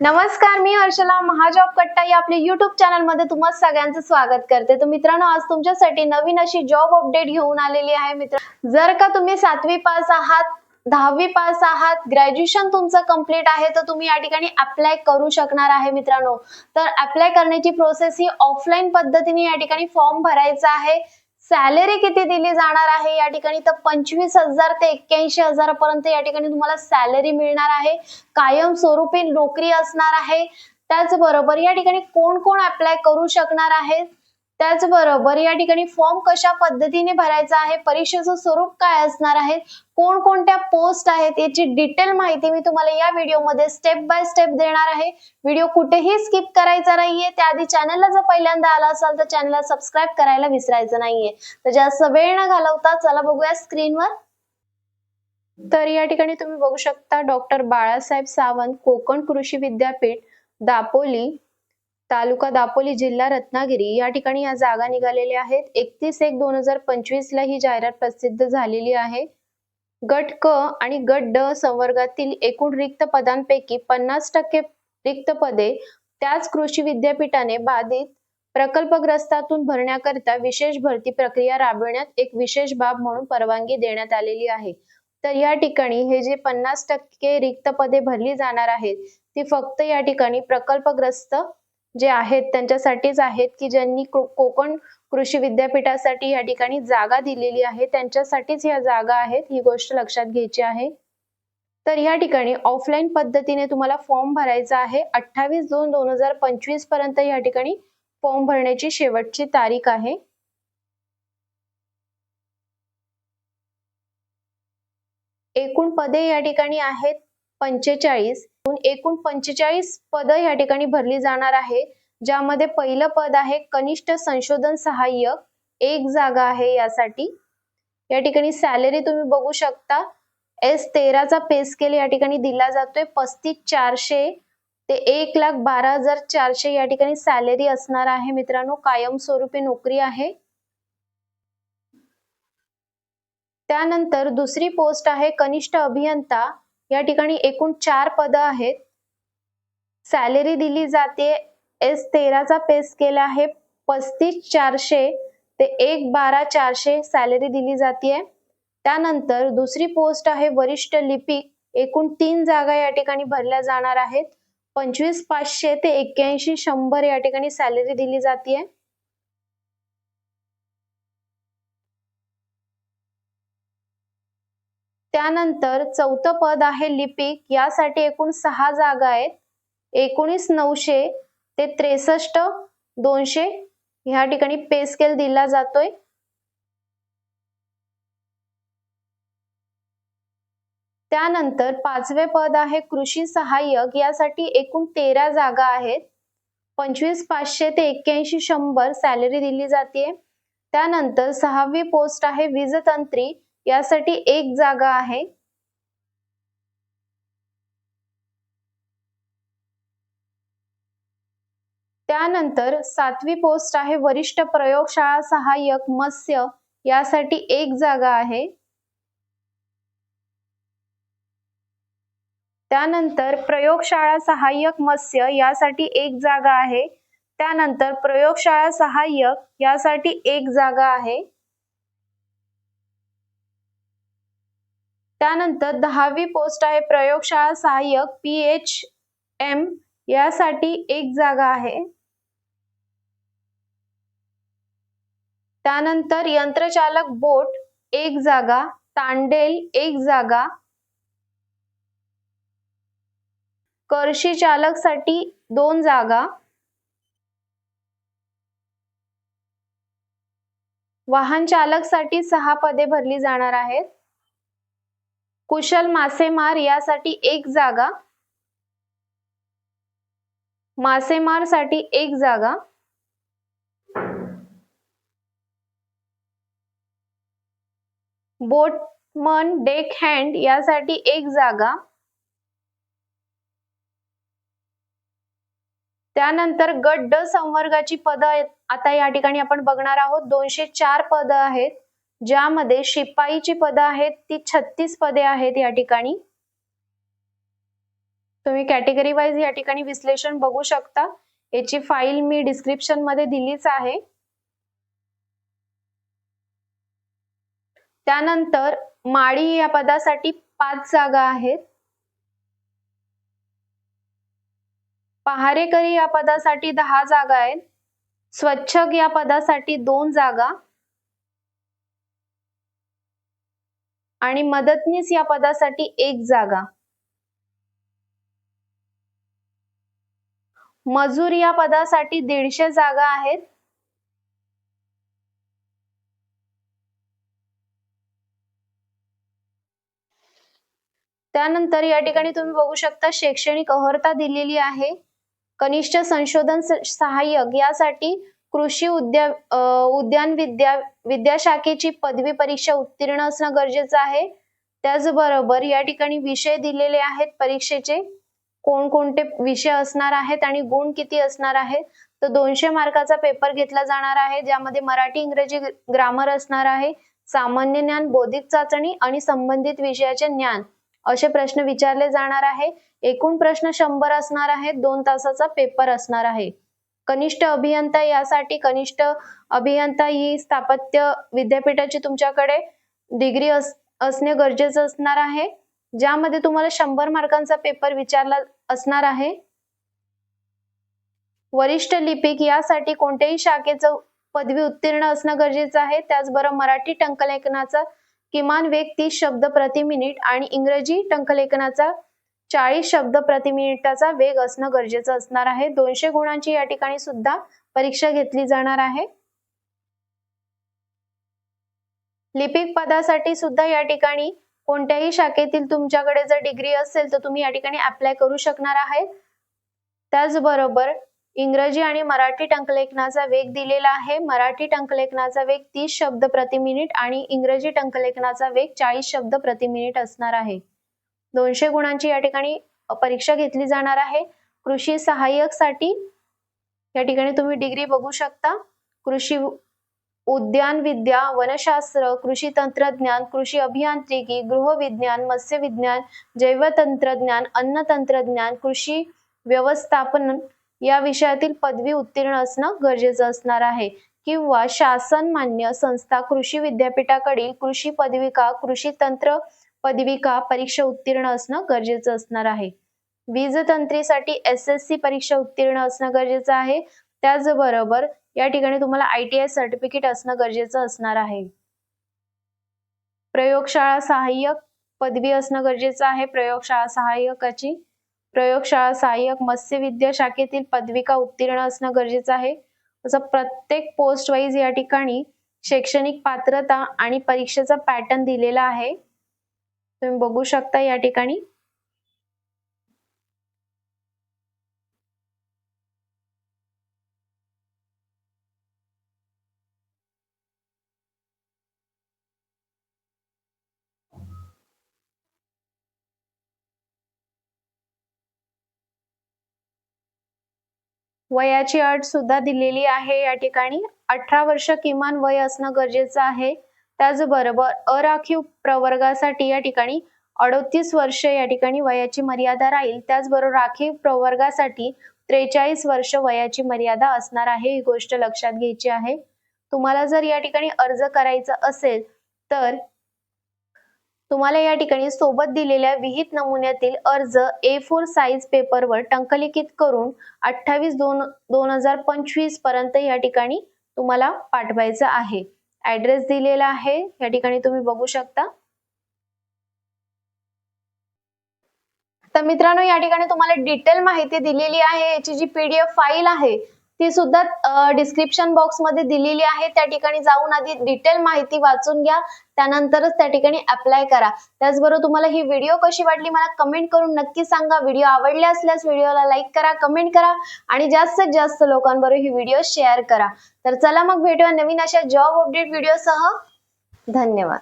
नमस्कार मी हर्षला महाजॉब कट्टा या आपल्या युट्यूब चॅनलमध्ये तुम्हा सगळ्यांचं स्वागत करते. तर मित्रांनो आज तुमच्यासाठी नवीन अशी जॉब अपडेट घेऊन आलेली आहे. मित्र जर का तुम्ही सातवी पास आहात दहावी पास आहात ग्रॅज्युएशन तुमचं कंप्लीट आहे तर तुम्ही या ठिकाणी अप्लाय करू शकणार आहे मित्रांनो. तर अप्लाय करण्याची प्रोसेस ही ऑफलाईन पद्धतीने या ठिकाणी फॉर्म भरायचा आहे. सॅलरी किती दिली जाणार आहे या ठिकाणी? तर पंचवीस हजार ते एक्क्याऐंशी हजारापर्यंत या ठिकाणी तुम्हाला सॅलरी मिळणार आहे. कायम स्वरूपी नोकरी असणार आहे. त्याचबरोबर या ठिकाणी कोण कोण अप्लाय करू शकणार आहे त्याचबरोबर या ठिकाणी फॉर्म कशा पद्धतीने भरायचा आहे परीक्षेचं स्वरूप काय असणार आहे कोणकोणत्या पोस्ट आहेत याची डिटेल माहिती मी तुम्हाला या व्हिडिओमध्ये स्टेप बाय स्टेप देणार आहे. व्हिडिओ कुठेही स्किप करायचा नाहीये. त्याआधी चॅनलला जर पहिल्यांदा आला असाल तर चॅनलला सबस्क्राईब करायला विसरायचं नाहीये. तर जास्त वेळ न घालवता चला बघूया स्क्रीनवर तर या ठिकाणी तुम्ही बघू शकता डॉक्टर बाळासाहेब सावंत कोकण कृषी विद्यापीठ दापोली तालुका दापोली जिल्हा रत्नागिरी. या ठिकाणी या जागा निघालेल्या आहेत. एकतीस एक दोन हजार पंचवीस ला ही जाहिरात प्रसिद्ध झालेली आहे. गट क आणि गट ड संवर्गातील एकूण रिक्त पदांपैकी पन्नास टक्के रिक्त पदे त्याच कृषी विद्यापीठाने बाधित प्रकल्पग्रस्तातून भरण्याकरिता विशेष भरती प्रक्रिया राबविण्यात एक विशेष बाब म्हणून परवानगी देण्यात आलेली आहे. तर या ठिकाणी हे जे पन्नास टक्के रिक्त पदे भरली जाणार आहेत ती फक्त या ठिकाणी प्रकल्पग्रस्त जे आहेत त्यांच्यासाठीच आहेत की ज्यांनी कोकण कृषी विद्यापीठासाठी या ठिकाणी जागा दिलेली आहे त्यांच्यासाठीच या जागा आहेत ही गोष्ट लक्षात घ्यायची आहे. तर या ठिकाणी ऑफलाईन पद्धतीने तुम्हाला फॉर्म भरायचा आहे. अठ्ठावीस दोन दोन हजार पंचवीसपर्यंत या ठिकाणी फॉर्म भरण्याची शेवटची तारीख आहे. एकूण पदे या ठिकाणी आहेत पंचेचाळीस. एकूण पंचेचाळीस पद या ठिकाणी भरली जाणार आहे. ज्यामध्ये पहिलं पद आहे कनिष्ठ संशोधन सहाय्यक. एक जागा आहे यासाठी. या ठिकाणी सॅलरी तुम्ही बघू शकता. एस तेराचा पे स्केल या ठिकाणी दिला जातोय. पस्तीस चारशे ते एक लाख बारा हजार चारशे या ठिकाणी सॅलरी असणार आहे मित्रांनो. कायमस्वरूपी नोकरी आहे. त्यानंतर दुसरी पोस्ट आहे कनिष्ठ अभियंता. या ठिकाणी एकूण चार पद आहेत. सॅलरी दिली जाते. एस तेराचा पे स्केल आहे. पस्तीस चारशे ते एक बारा चारशे सॅलरी दिली जाते त्यानंतर दुसरी पोस्ट आहे. वरिष्ठ लिपिक एकूण तीन जागा या ठिकाणी भरल्या जाणार आहेत. पंचवीस पाचशे ते एक्क्याऐंशी शंभर या ठिकाणी सॅलरी दिली जाते त्यानंतर चौथं पद आहे लिपिक. यासाठी एकूण सहा जागा आहेत. एकोणीस नऊशे ते त्रेसष्ट दोनशे ह्या ठिकाणी पे स्केल दिला जातोय. त्यानंतर पाचवे पद आहे कृषी सहाय्यक. यासाठी एकूण तेरा जागा आहेत. पंचवीस पाचशे ते एक्क्याऐंशी शंभर सॅलरी दिली जाते त्यानंतर सहावी पोस्ट आहे वीजतंत्री. यासाठी एक जागा आहे. त्यानंतर सातवी पोस्ट आहे वरिष्ठ प्रयोगशाळा सहाय्यक मत्स्य यासाठी एक जागा आहे. त्यानंतर प्रयोगशाळा सहाय्यक मत्स्य यासाठी एक जागा आहे. त्यानंतर प्रयोगशाळा सहाय्यक यासाठी एक जागा आहे. त्यानंतर दहावी पोस्ट आहे प्रयोगशाळा सहाय्यक पी एच एम यासाठी एक जागा आहे. त्यानंतर यंत्रचालक बोट एक जागा. तांडेल एक जागा. करशी चालकसाठी दोन जागा. वाहन चालकसाठी सहा पदे भरली जाणार आहेत. कुशल मासेमार यासाठी एक जागा. मासेमारसाठी एक जागा. बोटमन डेक हँड यासाठी एक जागा. त्यानंतर गट संवर्गाची पद आता या ठिकाणी आपण बघणार आहोत दोनशे चार पद आहेत. ज्यामध्ये शिपाईची पदं आहेत ती छत्तीस पदे आहेत या ठिकाणी. तुम्ही कॅटेगरी वाईज या ठिकाणी विश्लेषण बघू शकता. याची फाईल मी डिस्क्रिप्शनमध्ये दिलीच आहे. त्यानंतर माळी या पदासाठी पाच जागा आहेत. पहारेकरी या पदासाठी दहा जागा आहेत. स्वच्छक या पदासाठी दोन जागा. आणि मदतनीस या पदासाठी एक जागा. मजूर या पदासाठी दीडशे जागा आहेत. त्यानंतर या ठिकाणी तुम्ही बघू शकता शैक्षणिक अहर्ता दिलेली आहे. कनिष्ठ संशोधन सहाय्यक यासाठी कृषी उद्या उद्यान विद्या विद्याशाखेची पदवी परीक्षा उत्तीर्ण असणं गरजेचं आहे. त्याचबरोबर या ठिकाणी विषय दिलेले आहेत. परीक्षेचे कोणकोणते विषय असणार आहेत आणि गुण किती असणार आहेत? तर दोनशे मार्काचा पेपर घेतला जाणार आहे ज्यामध्ये मराठी इंग्रजी ग्रामर असणार आहे सामान्य ज्ञान बौद्धिक चाचणी आणि संबंधित विषयाचे ज्ञान असे प्रश्न विचारले जाणार आहे. एकूण प्रश्न शंभर असणार आहेत दोन तासाचा पेपर असणार आहे. कनिष्ठ अभियंता यासाठी कनिष्ठ अभियंता ही स्थापत्य विद्यापीठाची तुमच्याकडे डिग्री अस असणे गरजेचं असणार आहे. ज्यामध्ये तुम्हाला शंभर मार्कांचा पेपर विचारला असणार आहे. वरिष्ठ लिपिक यासाठी कोणत्याही शाखेचं पदवी उत्तीर्ण असणं गरजेचं आहे. त्याचबरोबर मराठी टंकलेखनाचा किमान वेग तीस शब्द प्रति मिनिट आणि इंग्रजी टंकलेखनाचा चाळीस शब्द प्रति मिनिटाचा वेग असणं गरजेचं असणार आहे. दोनशे गुणांची या ठिकाणी सुद्धा परीक्षा घेतली जाणार आहे. लिपिक पदासाठी सुद्धा या ठिकाणी कोणत्याही शाखेतील तुमच्याकडे जर डिग्री असेल तर तुम्ही या ठिकाणी अप्लाय करू शकणार आहे. त्याचबरोबर इंग्रजी आणि मराठी टंकलेखनाचा वेग दिलेला आहे. मराठी टंकलेखनाचा वेग तीस शब्द प्रति मिनिट आणि इंग्रजी टंकलेखनाचा वेग चाळीस शब्द प्रति मिनिट असणार आहे. दोनशे गुणांची या ठिकाणी परीक्षा घेतली जाणार आहे. कृषी सहाय्यकसाठी या ठिकाणी तुम्ही डिग्री बघू शकता. कृषी उद्यान विद्या वनशास्त्र कृषी तंत्रज्ञान कृषी अभियांत्रिकी गृहविज्ञान मत्स्यविज्ञान जैवतंत्रज्ञान अन्न तंत्रज्ञान कृषी व्यवस्थापन या विषयातील पदवी उत्तीर्ण असणं गरजेचं असणार आहे. किंवा शासन मान्य संस्था कृषी विद्यापीठाकडील कृषी पदविका कृषी तंत्र पदविका परीक्षा उत्तीर्ण असणं गरजेचं असणार आहे. वीज तंत्रीसाठी एस एस सी परीक्षा उत्तीर्ण असणं गरजेचं आहे. त्याचबरोबर या ठिकाणी तुम्हाला आय टी आय सर्टिफिकेट असणं गरजेचं असणार आहे. प्रयोगशाळा सहाय्यक पदवी असणं गरजेचं आहे. प्रयोगशाळा सहाय्यकाची प्रयोगशाळा सहाय्यक मत्स्यविद्या शाखेतील पदविका उत्तीर्ण असणं गरजेचं आहे. तसं प्रत्येक पोस्ट वाईज या ठिकाणी शैक्षणिक पात्रता आणि परीक्षेचा पॅटर्न दिलेला आहे. तुम्ही बघू शकता या ठिकाणी. वयाची अट सुद्धा दिलेली आहे या ठिकाणी. अठरा वर्ष किमान वय असणं गरजेचं आहे. त्याचबरोबर अराखीव प्रवर्गासाठी या ठिकाणी अडोतीस वर्ष या ठिकाणी वयाची मर्यादा राहील. त्याचबरोबर राखीव प्रवर्गासाठी त्रेचाळीस वर्ष वयाची मर्यादा असणार आहे. ही गोष्ट लक्षात घ्यायची आहे. तुम्हाला जर या ठिकाणी अर्ज करायचा असेल तर तुम्हाला या ठिकाणी सोबत दिलेल्या विहित नमुन्यातील अर्ज ए फोर साईज पेपरवर टंकलिखित करून अठ्ठावीस दोन दोन हजार पंचवीसपर्यंत या ठिकाणी तुम्हाला पाठवायचं आहे. ऍड्रेस दिलेला आहे. या ठिकाणी तुम्ही बघू शकता. तर मित्रांनो या ठिकाणी तुम्हाला डिटेल माहिती दिलेली आहे. याची जी पीडीएफ फाईल आहे ती सुद्धा डिस्क्रिप्शन बॉक्समध्ये दिलेली आहे. त्या ठिकाणी जाऊन आधी डिटेल माहिती वाचून घ्या. त्यानंतरच त्या ठिकाणी अप्लाय करा. त्याचबरोबर तुम्हाला ही व्हिडिओ कशी वाटली मला कमेंट करून नक्की सांगा. व्हिडिओ आवडले असल्यास व्हिडिओला लाईक करा कमेंट करा आणि जास्तीत जास्त लोकांबरोबर ही व्हिडिओ शेअर करा. तर चला मग भेटूया नवीन अशा जॉब अपडेट व्हिडिओसह धन्यवाद.